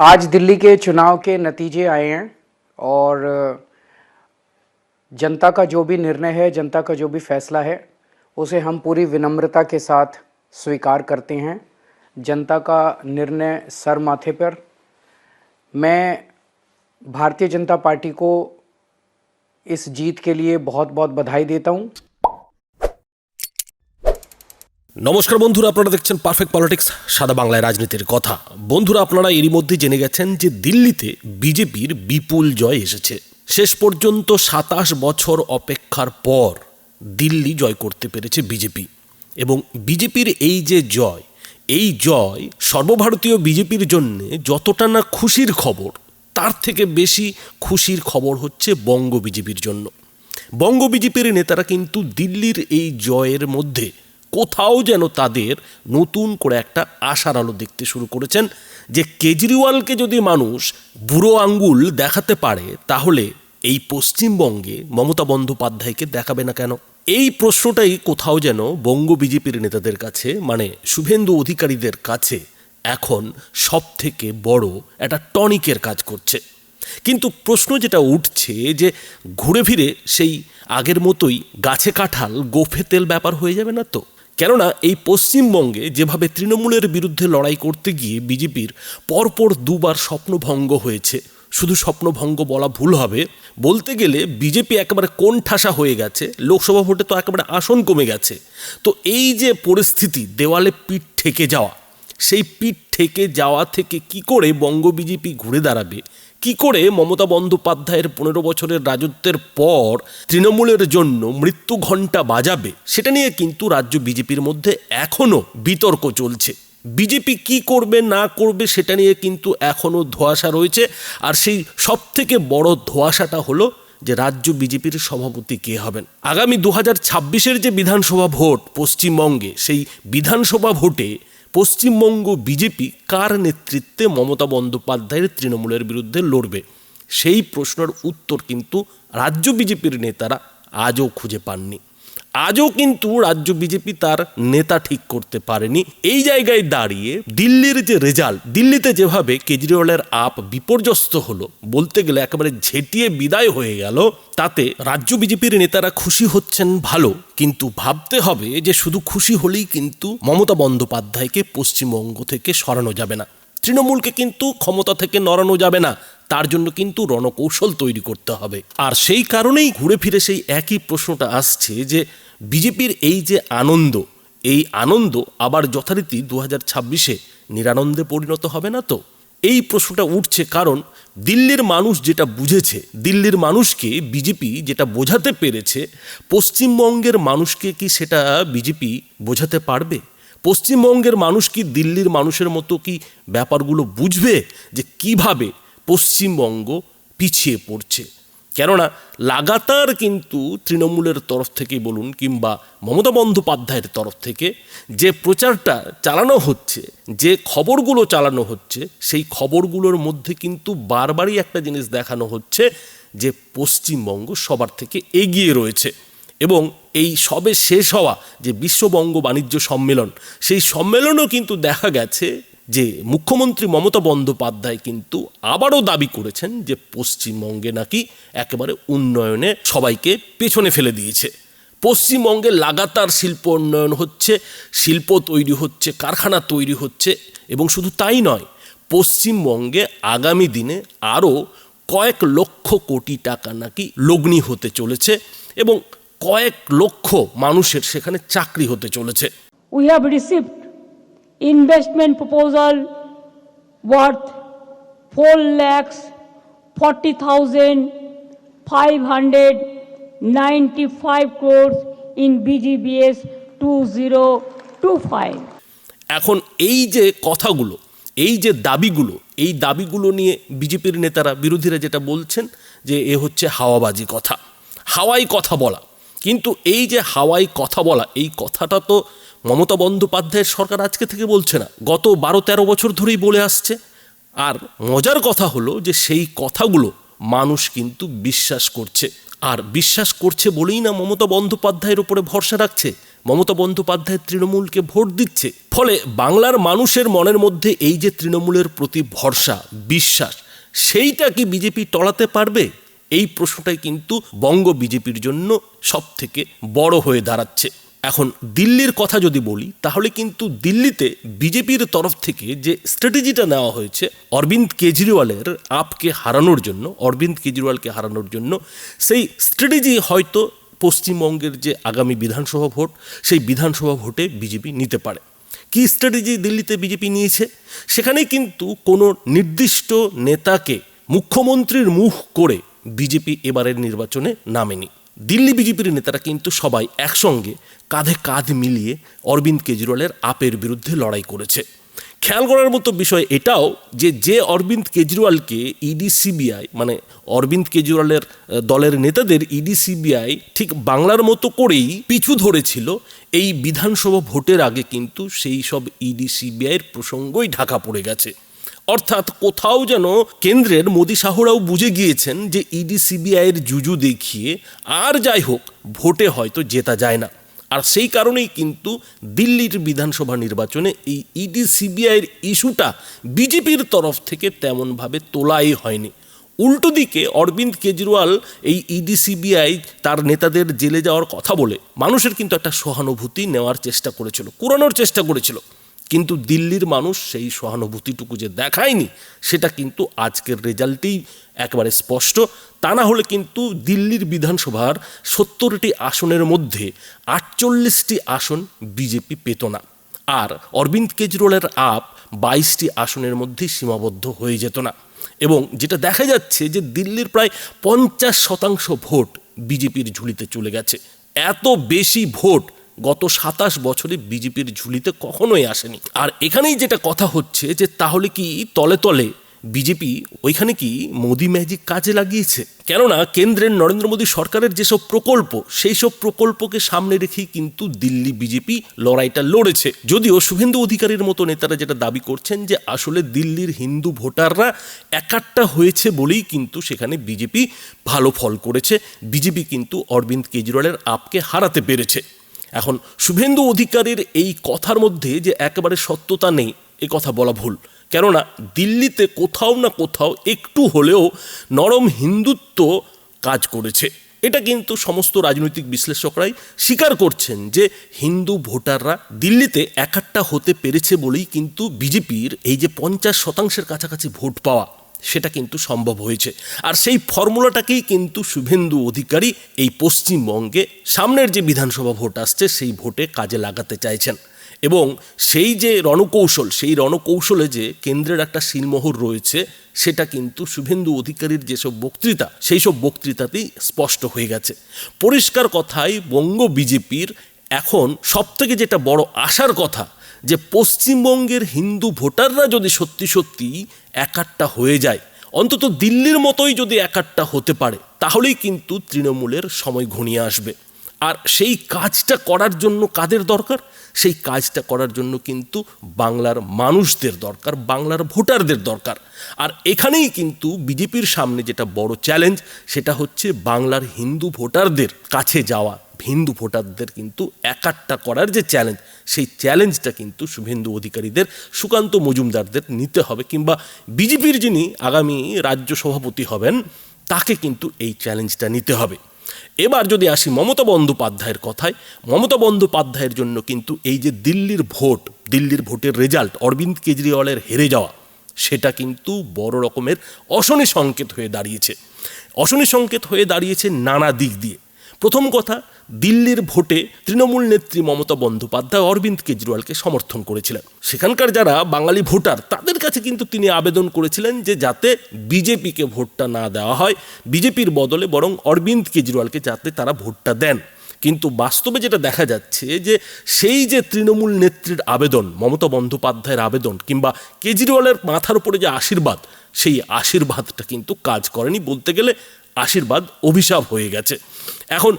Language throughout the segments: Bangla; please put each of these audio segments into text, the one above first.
आज दिल्ली के चुनाव के नतीजे आए हैं और, जनता का जो भी निर्णय है, जनता का जो भी फैसला है, उसे हम पूरी विनम्रता के साथ स्वीकार करते हैं। जनता का निर्णय सर माथे पर। मैं भारतीय जनता पार्टी को इस जीत के लिए बहुत बहुत बधाई देता हूँ। নমস্কার বন্ধুরা, আপনারা দেখছেন পারফেক্ট পলিটিক্স সাদা বাংলায় রাজনীতির কথা। বন্ধুরা, আপনারা এরই মধ্যে জেনে গেছেন যে দিল্লিতে বিজেপির বিপুল জয় এসেছে। শেষ পর্যন্ত সাতাশ বছর অপেক্ষার পর দিল্লি জয় করতে পেরেছে বিজেপি। এবং বিজেপির এই যে জয়, এই জয় সর্বভারতীয় বিজেপির জন্য যতটা না খুশির খবর, তার থেকে বেশি খুশির খবর হচ্ছে বঙ্গ বিজেপির জন্য। বঙ্গ বিজেপির নেতারা কিন্তু দিল্লির এই জয়ের মধ্যে কোথাও যেন তাদের নতুন করে একটা আশার আলো দেখতে শুরু করেছেন যে কেজরিওয়ালকে যদি মানুষ বুড়ো আঙ্গুল দেখাতে পারে, তাহলে এই পশ্চিমবঙ্গে মমতা বন্দ্যোপাধ্যায়কে দেখাবে না কেন? এই প্রশ্নটাই কোথাও যেন বঙ্গ বিজেপির নেতাদের কাছে মানে শুভেন্দু অধিকারীদের কাছে এখন সব থেকে বড় একটা টনিকের কাজ করছে। কিন্তু প্রশ্ন যেটা উঠছে যে ঘুরে ফিরে সেই আগের মতোই গাছে কাঁঠাল, গোফে তেল ব্যাপার হয়ে যাবে না তো? কেননা এই পশ্চিমবঙ্গে যেভাবে তৃণমূলের বিরুদ্ধে লড়াই করতে গিয়ে বিজেপির পরপর দুবার স্বপ্নভঙ্গ হয়েছে, শুধু স্বপ্নভঙ্গ বলা ভুল হবে, বলতে গেলে বিজেপি একেবারে কোন ঠাসা হয়ে গেছে, লোকসভা ভোটে তো একেবারে আসন কমে গেছে। তো এই যে পরিস্থিতি, দেওয়ালে পিঠ ঠেকে যাওয়া, সেই পিঠ ঠেকে যাওয়া থেকে কি করে বঙ্গ বিজেপি ঘুরে দাঁড়াবে? কি করে মমতা বন্দ্যোপাধ্যায়ের পনেরো বছরের রাজত্বের পর তৃণমূলের জন্য মৃত্যু ঘণ্টা বাজাবে? সেটা নিয়ে কিন্তু রাজ্য বিজেপির মধ্যে এখনও বিতর্ক চলছে। বিজেপি কি করবে, না করবে, সেটা নিয়ে কিন্তু এখনও ধোঁয়াশা রয়েছে। আর সেই সব থেকে বড় ধোঁয়াশাটা হলো যে রাজ্য বিজেপির সভাপতি কে হবেন? আগামী দু হাজার যে বিধানসভা ভোট পশ্চিমবঙ্গে, সেই বিধানসভা ভোটে পশ্চিমবঙ্গ বিজেপি কার নেতৃত্বে মমতা বন্দ্যোপাধ্যায়ের তৃণমূলের বিরুদ্ধে লড়বে? সেই প্রশ্নের উত্তর কিন্তু রাজ্য বিজেপির নেতারা আজও খুঁজে পাননি। আজও কিন্তু রাজ্য বিজেপি তার নেতা ঠিক করতে পারেনি। এই জায়গায় দাঁড়িয়ে দিল্লির যে রেজাল্ট, দিল্লিতে যেভাবে কেজরিওয়ালের আপ বিপর্যস্ত হলো, বলতে গেলে একেবারে ঝেঁটিয়ে বিদায় হয়ে গেল, তাতে রাজ্য বিজেপির নেতারা খুশি হচ্ছেন ভালো। কিন্তু ভাবতে হবে যে শুধু খুশি হলেই কিন্তু মমতা বন্দ্যোপাধ্যায়কে পশ্চিমবঙ্গ থেকে সরানো যাবে না। তৃণমূলকে কিন্তু ক্ষমতা থেকে নড়ানো যাবে না। তার জন্য কিন্তু রণকৌশল তৈরি করতে হবে। আর সেই কারণেই ঘুরে ফিরে সেই একই প্রশ্নটা আসছে যে, বিজেপির এই যে আনন্দ, এই আনন্দ আবার যথারীতি দু হাজার ছাব্বিশে নিরানন্দে পরিণত হবে না তো? এই প্রশ্নটা উঠছে কারণ দিল্লির মানুষ যেটা বুঝেছে, দিল্লির মানুষকে বিজেপি যেটা বোঝাতে পেরেছে, পশ্চিমবঙ্গের মানুষকে কি সেটা বিজেপি বোঝাতে পারবে? পশ্চিমবঙ্গের মানুষ কি দিল্লির মানুষের মতো কি ব্যাপারগুলো বুঝবে যে কীভাবে পশ্চিমবঙ্গ পিছিয়ে পড়ছে। কেননা লাগাতার কিন্তু তৃণমূলের তরফ থেকে বলুন কিংবা মমতা বন্দ্যোপাধ্যায়ের তরফ থেকে যে প্রচারটা চালানো হচ্ছে, যে খবরগুলো চালানো হচ্ছে, সেই খবরগুলোর মধ্যে কিন্তু বারবারই একটা জিনিস দেখানো হচ্ছে যে পশ্চিমবঙ্গ সবার থেকে এগিয়ে রয়েছে এবং এই সবে শেষ হওয়া যে বিশ্ববঙ্গ বাণিজ্য সম্মেলন, সেই সম্মেলনও কিন্তু দেখা গেছে যে মুখ্যমন্ত্রী মমতা বন্দ্যোপাধ্যায় কিন্তু আবারও দাবি করেছেন যে পশ্চিমবঙ্গে নাকি একেবারে উন্নয়নে সবাইকে পেছনে ফেলে দিয়েছে। পশ্চিমবঙ্গে লাগাতার শিল্প উন্নয়ন হচ্ছে, শিল্প তৈরি হচ্ছে, কারখানা তৈরি হচ্ছে এবং শুধু তাই নয়, পশ্চিমবঙ্গে আগামী দিনে আরও কয়েক লক্ষ কোটি টাকা নাকি লগ্নি হতে চলেছে এবং কয়েক লক্ষ মানুষের সেখানে চাকরি হতে চলেছে। We have received investment proposal worth 4 lakhs 40,595 crores in BGBS 2025. এখন এই যে কথাগুলো এই যে দাবিগুলো এই দাবিগুলো নিয়ে বিজেপির নেতারা বিরোধীরা যেটা বলছেন যে এ হচ্ছে হাওয়াবাজি কথা হাওয়াই কথা বলা কিন্তু এই যে হাওয়াই কথা বলা এই কথাটা তো মমতা বন্দ্যোপাধ্যায়ের সরকার আজকে থেকে বলছে না, গত বারো তেরো বছর ধরেই বলে আসছে। আর মজার কথা হলো যে সেই কথাগুলো মানুষ কিন্তু বিশ্বাস করছে। আর বিশ্বাস করছে বলেই না মমতা বন্দ্যোপাধ্যায়ের উপরে ভরসা রাখছে। মমতা বন্দ্যোপাধ্যায় তৃণমূলকে ভোট দিচ্ছে। ফলে বাংলার মানুষের মনের মধ্যে এই যে তৃণমূলের প্রতি ভরসা, বিশ্বাস, সেইটা কি বিজেপি টলাতে পারবে? এই প্রশ্নটাই কিন্তু বঙ্গ বিজেপির জন্য সব থেকে বড় হয়ে দাঁড়াচ্ছে। এখন দিল্লির কথা যদি বলি, তাহলে কিন্তু দিল্লিতে বিজেপির তরফ থেকে যে স্ট্র্যাটেজিটা নেওয়া হয়েছে, অরবিন্দ কেজরিওয়ালের আপকে হারানোর জন্য, অরবিন্দ কেজরিওয়ালকে হারানোর জন্য, সেই স্ট্র্যাটেজি হয়তো পশ্চিমবঙ্গের যে আগামী বিধানসভা ভোট, সেই বিধানসভা ভোটে বিজেপি নিতে পারে। কী স্ট্র্যাটেজি দিল্লিতে বিজেপি নিয়েছে? সেখানে কিন্তু কোনো নির্দিষ্ট নেতাকে মুখ্যমন্ত্রীর মুখ করে বিজেপি এবারের নির্বাচনে নামেনি। দিল্লি বিজেপির নেতারা কিন্তু সবাই একসঙ্গে কাঁধে কাঁধ মিলিয়ে অরবিন্দ কেজরিওয়ালের আপের বিরুদ্ধে লড়াই করেছে। খেয়াল করার মতো বিষয় এটাও যে যে অরবিন্দ কেজরিওয়ালকে ইডি, সিবিআই মানে অরবিন্দ কেজরিওয়ালের দলের নেতাদের ইডি, সিবিআই ঠিক বাংলার মতো করেই পিছু ধরেছিল, এই বিধানসভা ভোটের আগে কিন্তু সেই সব ইডি, সিবিআইয়ের প্রসঙ্গই ঢাকা পড়ে গেছে। অর্থাৎ কোথাও যেন কেন্দ্রের মোদী শাহরাও বুঝে গিয়েছেন যে ইডি সিবিআইয়ের জুজু দেখিয়ে আর যাই হোক, ভোটে হয়তো জেতা যায় না। আর সেই কারণেই কিন্তু দিল্লির বিধানসভা নির্বাচনে এই ইডি সিবিআইয়ের ইস্যুটা বিজেপির তরফ থেকে তেমনভাবে তোলাই হয়নি। উল্টো দিকে অরবিন্দ কেজরিওয়াল এই ইডি, সিবিআই তার নেতাদের জেলে যাওয়ার কথা বলে মানুষের কিন্তু একটা সহানুভূতি নেওয়ার চেষ্টা করেছিল কুরানোর চেষ্টা করেছিল। কিন্তু দিল্লির মানুষ সেই সহানুভূতিটুকু যে দেখায়নি, সেটা কিন্তু আজকের রেজাল্টেই একেবারে স্পষ্ট। তা না হলে কিন্তু দিল্লির বিধানসভার সত্তরটি আসনের মধ্যে আটচল্লিশটি আসন বিজেপি পেত না। আর অরবিন্দ কেজরিওয়ালের আপ বাইশটি আসনের মধ্যে সীমাবদ্ধ হয়ে যেত না। এবং যেটা দেখা যাচ্ছে যে দিল্লির প্রায় পঞ্চাশ শতাংশ ভোট বিজেপির ঝুলিতে চলে গেছে। এত বেশি ভোট গত সাতাশ বছরে বিজেপির ঝুলিতে কখনোই আসেনি। আর এখানেই যেটা কথা হচ্ছে যে তাহলে কি তলে তলে বিজেপি ওইখানে কি মোদি ম্যাজিক কাজে লাগিয়েছে? কেননা কেন্দ্রের নরেন্দ্র মোদী সরকারের যেসব প্রকল্প, সেই সব প্রকল্পকে সামনে রেখেই কিন্তু দিল্লি বিজেপি লড়াইটা লড়েছে। যদিও শুভেন্দু অধিকারীর মতো নেতারা যেটা দাবি করছেন যে আসলে দিল্লির হিন্দু ভোটাররা একাট্টা হয়েছে বলেই কিন্তু সেখানে বিজেপি ভালো ফল করেছে। বিজেপি কিন্তু অরবিন্দ কেজরিওয়ালের আপকে হারাতে পেরেছে। এখন শুভেন্দু অধিকারীর এই কথার মধ্যে যে একেবারে সত্যতা নেই, এ কথা বলা ভুল। কেননা দিল্লিতে কোথাও না কোথাও একটু হলেও নরম হিন্দুত্ব কাজ করেছে। এটা কিন্তু সমস্ত রাজনৈতিক বিশ্লেষকরাই স্বীকার করছেন যে হিন্দু ভোটাররা দিল্লিতে একাট্টা হতে পেরেছে বলেই কিন্তু বিজেপির এই যে পঞ্চাশ শতাংশের কাছাকাছি ভোট পাওয়া সেটা কিন্তু সম্ভব হয়েছে। আর সেই ফর্মুলাটাকেই কিন্তু শুভেন্দু অধিকারী এই পশ্চিমবঙ্গে সামনের যে বিধানসভা ভোট আসছে, সেই ভোটে কাজে লাগাতে চাইছেন। এবং সেই যে রণকৌশল, সেই রণকৌশলে যে কেন্দ্রের একটা সিলমোহর রয়েছে, সেটা কিন্তু শুভেন্দু অধিকারীর যেসব বক্তৃতা, সেই সব বক্তৃতাতেই স্পষ্ট হয়ে গেছে। পরিষ্কার কথাই বঙ্গ বিজেপির এখন সবথেকে যেটা বড় আশার কথা যে পশ্চিমবঙ্গের হিন্দু ভোটাররা যদি সত্যি সত্যি একাট্টা হয়ে যায়, অন্তত দিল্লির মতোই যদি একাট্টা হতে পারে, তাহলেই কিন্তু তৃণমূলের সময় ঘনিয়ে আসবে। আর সেই কাজটা করার জন্য কাদের দরকার? সেই কাজটা করার জন্য কিন্তু বাংলার মানুষদের দরকার, বাংলার ভোটারদের দরকার। আর এখানেই কিন্তু বিজেপির সামনে যেটা বড় চ্যালেঞ্জ সেটা হচ্ছে বাংলার হিন্দু ভোটারদের কাছে যাওয়া। হিন্দু ভোটারদের কিন্তু একাট্টা করার যে চ্যালেঞ্জ সেই চ্যালেঞ্জটা কিন্তু শুভেন্দু অধিকারীদের, সুকান্ত মজুমদারদের নিতে হবে কিংবা বিজেপির যিনি আগামী রাজ্য সভাপতি হবেন, তাকে কিন্তু এই চ্যালেঞ্জটা নিতে হবে। এবার যদি আসি মমতা বন্দ্যোপাধ্যায়ের কথায়, মমতা বন্দ্যোপাধ্যায়ের জন্য কিন্তু এই যে দিল্লির ভোট, দিল্লির ভোটের রেজাল্ট অরবিন্দ কেজরিওয়ালের হেরে যাওয়া, সেটা কিন্তু বড় রকমের অশনি সংকেত হয়ে দাঁড়িয়েছে। অশনি সংকেত হয়ে দাঁড়িয়েছে নানা দিক দিয়ে। প্রথম কথা, দিল্লির ভোটে তৃণমূল নেত্রী মমতা বন্দ্যোপাধ্যায় অরবিন্দ কেজরিওয়ালকে সমর্থন করেছিলেন। সেখানকার যারা বাঙালি ভোটার, তাদের কাছে কিন্তু তিনি আবেদন করেছিলেন যে যাতে বিজেপিকে ভোটটা না দেওয়া হয়, বিজেপির বদলে বরং অরবিন্দ কেজরিওয়ালকে যাতে তারা ভোটটা দেন। কিন্তু বাস্তবে যেটা দেখা যাচ্ছে যে সেই যে তৃণমূল নেত্রীর আবেদন, মমতা বন্দ্যোপাধ্যায়ের আবেদন কিংবা কেজরিওয়ালের মাথার উপরে যে আশীর্বাদ, সেই আশীর্বাদটা কিন্তু কাজ করেনি বলতে গেলে আশীর্বাদ অভিশাপ হয়ে গেছে। এখন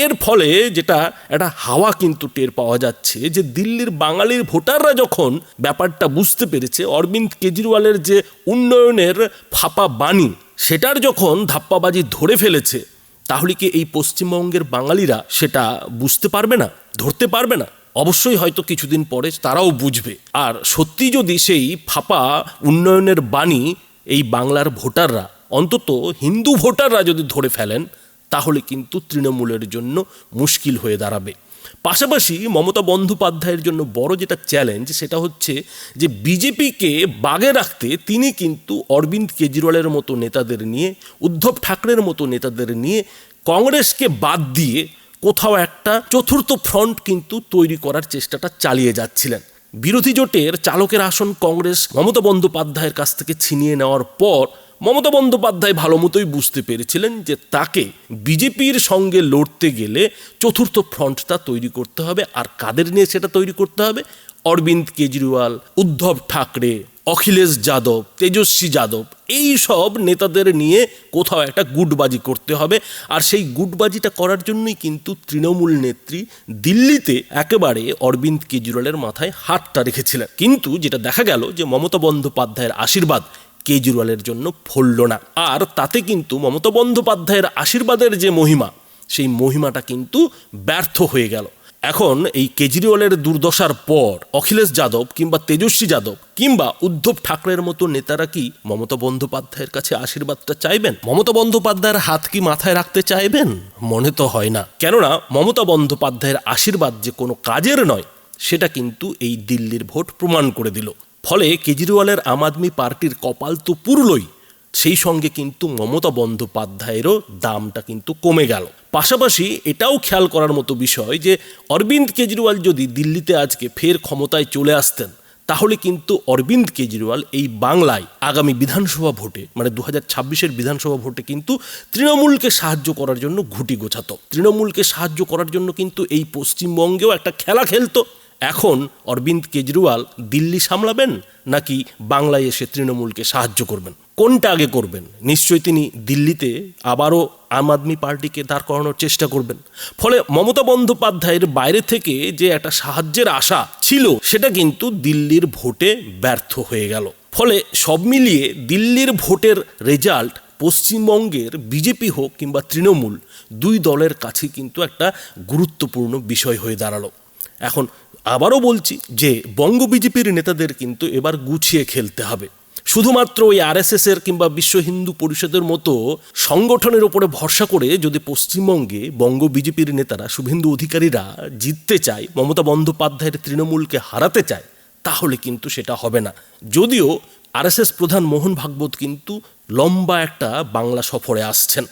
এর ফলে যেটা একটা হাওয়া কিন্তু টের পাওয়া যাচ্ছে যে দিল্লির বাঙালির ভোটাররা যখন ব্যাপারটা বুঝতে পেরেছে, অরবিন্দ কেজরিওয়ালের যে উন্নয়নের ফাঁপা বাণী, সেটার যখন ধাপ্পাবাজি ধরে ফেলেছে, তাহলে কি এই পশ্চিমবঙ্গের বাঙালিরা সেটা বুঝতে পারবে না, ধরতে পারবে না? অবশ্যই হয়তো কিছুদিন পরে তারাও বুঝবে। আর সত্যি যদি সেই ফাঁপা উন্নয়নের বাণী এই বাংলার ভোটাররা, অন্তত হিন্দু ভোটাররা যদি ধরে ফেলেন তাহলে কিন্তু তৃণমূলের জন্য মুশকিল হয়ে দাঁড়াবে। পাশাপাশি মমতা বন্দ্যোপাধ্যায়ের জন্য বড় যেটা চ্যালেঞ্জ সেটা হচ্ছে যে বিজেপিকে বাগে রাখতে তিনি কিন্তু অরবিন্দ কেজরিওয়ালের মতো নেতাদের নিয়ে, উদ্ধব ঠাকরের মতো নেতাদের নিয়ে কংগ্রেসকে বাদ দিয়ে কোথাও একটা চতুর্থ ফ্রন্ট কিন্তু তৈরি করার চেষ্টাটা চালিয়ে যাচ্ছিলেন। বিরোধী জোটের চালকের আসন কংগ্রেস মমতা বন্দ্যোপাধ্যায়ের কাছ থেকে ছিনিয়ে নেওয়ার পর মমতা বন্দ্যোপাধ্যায় ভালো মতোই বুঝতে পেরেছিলেন যে তাকে বিজেপির সঙ্গে লড়তে গেলে চতুর্থ ফ্রন্টটা তৈরি করতে হবে আর কাদের নিয়ে সেটা তৈরি করতে হবে? অরবিন্দ কেজরিওয়াল, উদ্ধব ঠাকরে, অখিলেশ যাদব, তেজস্বী যাদব, এই সব নেতাদের নিয়ে কোথাও একটা গুটবাজি করতে হবে। আর সেই গুটবাজিটা করার জন্যই কিন্তু তৃণমূল নেত্রী দিল্লিতে একেবারে অরবিন্দ কেজরিওয়ালের মাথায় হাতটা রেখেছিলেন। কিন্তু যেটা দেখা গেল যে মমতা বন্দ্যোপাধ্যায়ের আশীর্বাদ কেজরিওয়ালের জন্য ফলল না। আর তাতে কিন্তু মমতা বন্দ্যোপাধ্যায়ের আশীর্বাদের যে মহিমা, সেই মহিমাটা কিন্তু ব্যর্থ হয়ে গেল। এখন এই কেজরিওয়ালের দুর্দশার পর অখিলেশ যাদব কিংবা তেজস্বী যাদব কিংবা উদ্ধব ঠাকরের মতো নেতারা কি মমতা বন্দ্যোপাধ্যায়ের কাছে আশীর্বাদটা চাইবেন? মমতা বন্দ্যোপাধ্যায়ের হাত কি মাথায় রাখতে চাইবেন? মনে তো হয় না। কেননা মমতা বন্দ্যোপাধ্যায়ের আশীর্বাদ যে কোনো কাজের নয়, সেটা কিন্তু এই দিল্লির ভোট প্রমাণ করে দিল। ফলে কেজরিওয়ালের আম আদমি পার্টির কপাল তো পুরলই। সেই সঙ্গে কিন্তু মমতা বন্দ্যোপাধ্যায়েরও দামটা কিন্তু কমে গেল। পাশাপাশি এটাও খেয়াল করার মতো বিষয় যে, অরবিন্দ কেজরিওয়াল যদি দিল্লিতে আজকে ফের ক্ষমতায় চলে আসতেন, তাহলে কিন্তু অরবিন্দ কেজরিওয়াল এই বাংলায় আগামী বিধানসভা ভোটে মানে দু হাজার ছাব্বিশের বিধানসভা ভোটে কিন্তু তৃণমূলকে সাহায্য করার জন্য ঘুটি গোছাতো। তৃণমূলকে সাহায্য করার জন্য কিন্তু এই পশ্চিমবঙ্গেও একটা খেলা খেলতো। এখন অরবিন্দ কেজরিওয়াল দিল্লি সামলাবেন নাকি বাংলায় এসে তৃণমূলকে সাহায্য করবেন? কোনটা আগে করবেন? নিশ্চয়ই তিনি দিল্লিতে আবারও আম আদমি পার্টিকে দাঁড় করানোর চেষ্টা করবেন। ফলে মমতা বন্দ্যোপাধ্যায়ের বাইরে থেকে যে একটা সাহায্যের আশা ছিল, সেটা কিন্তু দিল্লির ভোটে ব্যর্থ হয়ে গেল। ফলে সব মিলিয়ে দিল্লির ভোটের রেজাল্ট পশ্চিমবঙ্গের বিজেপি হোক কিংবা তৃণমূল, দুই দলের কাছে কিন্তু একটা গুরুত্বপূর্ণ বিষয় হয়ে দাঁড়াল। এখন আবারও বলছি যে বঙ্গ বিজেপির নেতাদের কিন্তু এবার গুছিয়ে খেলতে হবে। শুধুমাত্র ওই এর কিংবা বিশ্ব হিন্দু পরিষদের মতো সংগঠনের ওপরে ভরসা করে যদি পশ্চিমবঙ্গে বঙ্গ বিজেপির নেতারা শুভেন্দু অধিকারীরা জিততে চায়, মমতা বন্দ্যোপাধ্যায়ের তৃণমূলকে হারাতে চায়, তাহলে কিন্তু সেটা হবে না। যদিও আরএসএস প্রধান মোহন ভাগবত কিন্তু লম্বা একটা বাংলা সফরে আসছেন।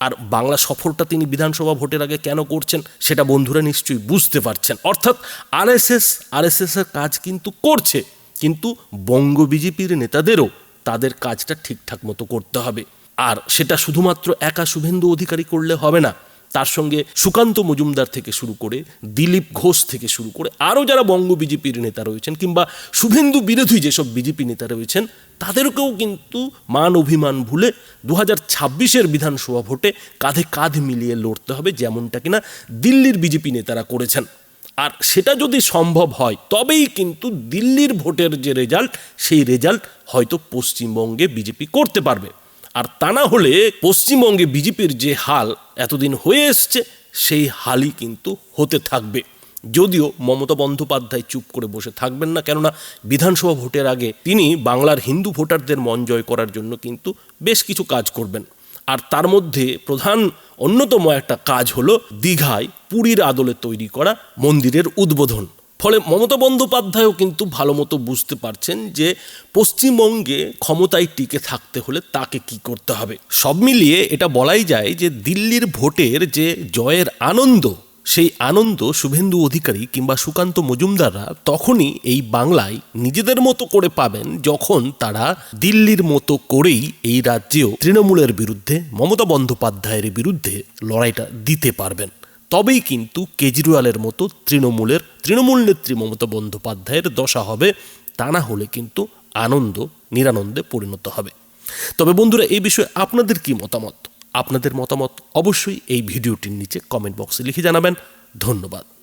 আর বাংলা সফরটা তিনি বিধানসভা ভোটের আগে কেন করছেন সেটা বন্ধুরা নিশ্চয়ই বুঝতে পারছেন। অর্থাৎ আরএসএস আরএসএস এর কাজ কিন্তু করছে, কিন্তু বঙ্গ বিজেপির নেতাদেরও তাদের কাজটা ঠিকঠাক মতো করতে হবে। আর সেটা শুধুমাত্র একা শুভেন্দু অধিকারী করলে হবে না তার সঙ্গে সুকান্ত মজুমদার থেকে শুরু করে দিলীপ ঘোষ থেকে শুরু করে আরও যারা বঙ্গ বিজেপির নেতা রয়েছেন কিংবা শুভেন্দু বিরোধী যেসব বিজেপি নেতা রয়েছেন, তাদেরকেও কিন্তু মান অভিমান ভুলে দু হাজার ছাব্বিশের বিধানসভা ভোটে কাঁধে কাঁধ মিলিয়ে লড়তে হবে যেমনটা কিনা দিল্লির বিজেপি নেতারা করেছেন। আর সেটা যদি সম্ভব হয়, তবেই কিন্তু দিল্লির ভোটের যে রেজাল্ট, সেই রেজাল্ট হয়তো পশ্চিমবঙ্গে বিজেপি করতে পারবে। আর তা না হলে পশ্চিমবঙ্গে বিজেপির যে হাল এতদিন হয়ে এসছে, সেই হালই কিন্তু হতে থাকবে। যদিও মমতা বন্দ্যোপাধ্যায় চুপ করে বসে থাকবেন না, কেননা বিধানসভা ভোটের আগে তিনি বাংলার হিন্দু ভোটারদের মন জয় করার জন্য কিন্তু বেশ কিছু কাজ করবেন। আর তার মধ্যে প্রধান অন্যতম একটা কাজ হলো দীঘায় পুরীর আদলে তৈরি করা মন্দিরের উদ্বোধন। ফলে মমতা বন্দ্যোপাধ্যায়ও কিন্তু ভালো মতো বুঝতে পারছেন যে পশ্চিমবঙ্গে ক্ষমতায় টিকে থাকতে হলে তাকে কি করতে হবে। সব মিলিয়ে এটা বলাই যায় যে দিল্লির ভোটের যে জয়ের আনন্দ, সেই আনন্দ শুভেন্দু অধিকারী কিংবা সুকান্ত মজুমদাররা তখনই এই বাংলায় নিজেদের মতো করে পাবেন যখন তারা দিল্লির মতো করেই এই রাজ্যেও তৃণমূলের বিরুদ্ধে, মমতা বন্দ্যোপাধ্যায়ের বিরুদ্ধে লড়াইটা দিতে পারবেন। তবেই কিন্তু কেজরিওয়ালের মতো তৃণমূলের, তৃণমূল নেত্রী মমতা বন্দ্যোপাধ্যায়ের দশা হবে, তা না হলে কিন্তু আনন্দ, নিরানন্দে পরিণত হবে। তবে বন্ধুরা, এই বিষয়ে আপনাদের কি মতামত? আপনাদের মতামত অবশ্যই এই ভিডিওটির নিচে কমেন্ট বক্সে লিখে জানাবেন। ধন্যবাদ।